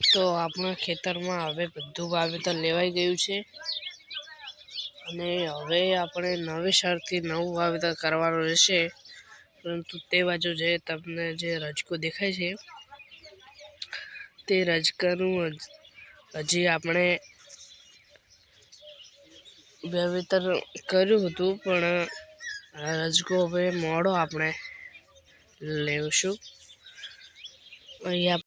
તો આપણા ખેતરમાં હવે બધું વાવેતર લેવાઈ ગયું છે. અને હવે આપણે નવેસરથી નવું વાવેતર કરવાનું રહેશે. પરંતુ તે બાજુ જે તમને જે રજકો દેખાય છે, તે રજકાનું હજી આપણે વાવેતર કર્યું હતું, પણ રજકો હવે મોડો આપણે લેવશું અહીંયા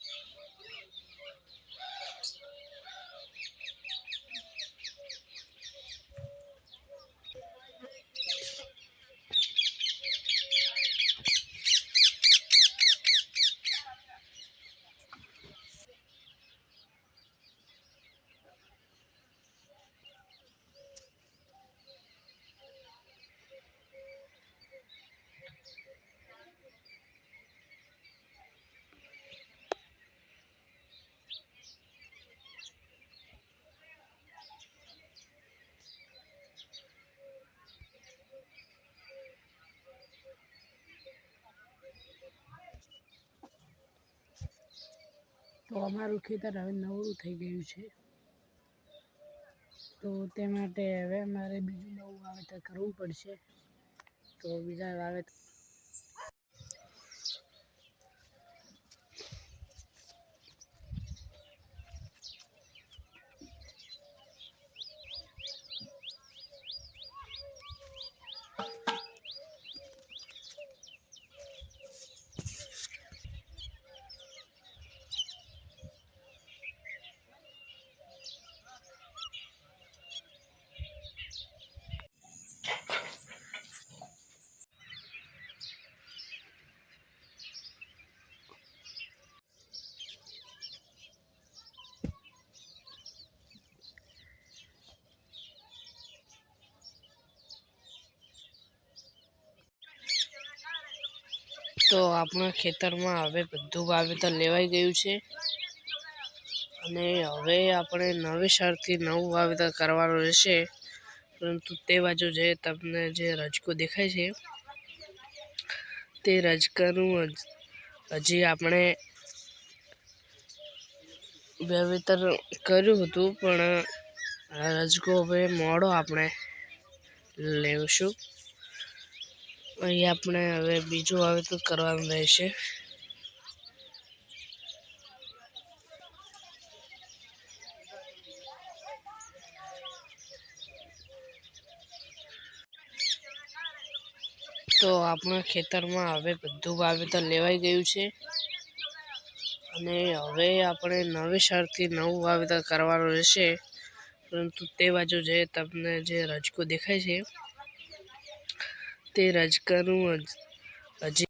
તો અમારું ખેતર હવે નવરું થઈ ગયું છે. તો તે માટે હવે મારે બીજું નવું વાવેતર કરવું પડશે. તો બીજા વાવેતર તો આપણા ખેતરમાં હવે બધું વાવેતર લેવાઈ ગયું છે. અને હવે આપણે નવેસરથી નવું વાવેતર કરવાનું રહેશે. પરંતુ તે બાજુ જે તમને જે રજકો દેખાય છે, તે રજકાનું હજી આપણે વાવેતર કર્યું હતું, પણ રજકો હવે મોડો આપણે લેવશું અહીં આપણે હવે બીજું વાવેતર કરવાનું રહેશે. તો આપણા ખેતરમાં હવે બધું વાવેતર લેવાઈ ગયું છે. અને હવે આપણે નવેસરથી નવું વાવેતર કરવાનું રહેશે. પરંતુ તે બાજુ જે તમને જે રજકો દેખાય છે તે રજકાનું હજી